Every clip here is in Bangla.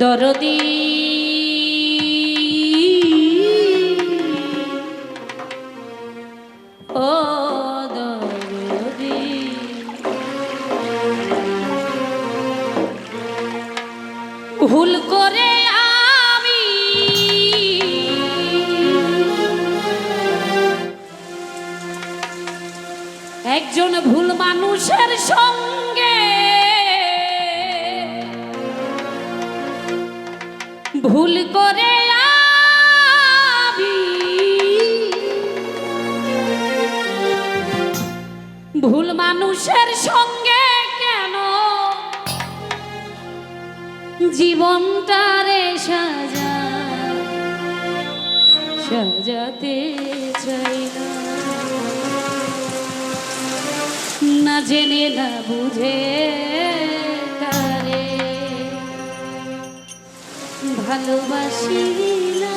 দরদি। ও দরদি। ভুল একজন ভুল মানুষের সঙ্গে। ভুল করে ভুল মানুষের সঙ্গে কেন? জীবনটারে সাজা সাজাতে জেনে না বুঝে ভালোবাসি না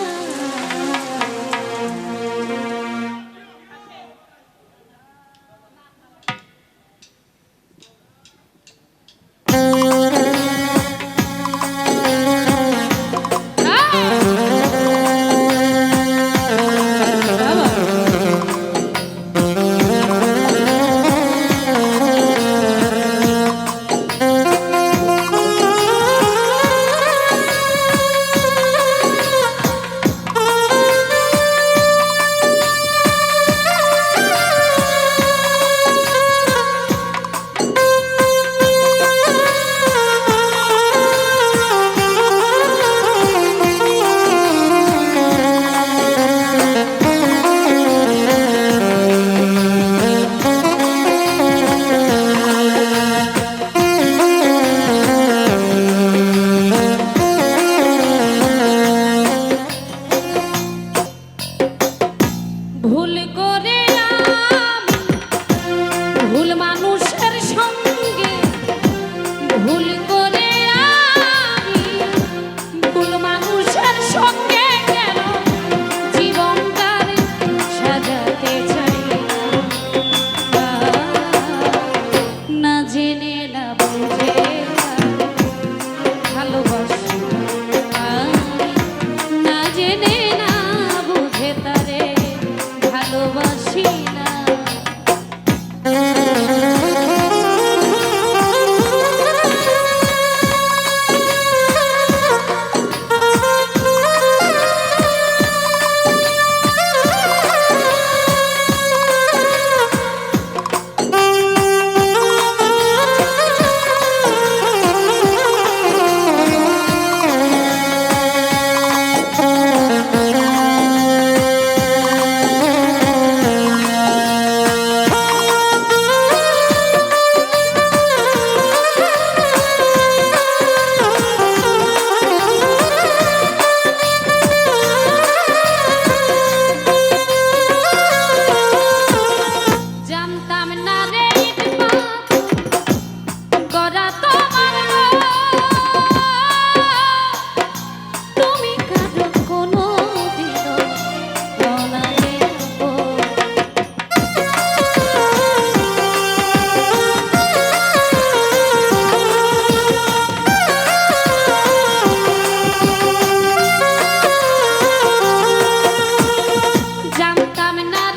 I'm not.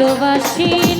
ভালোবাসিলা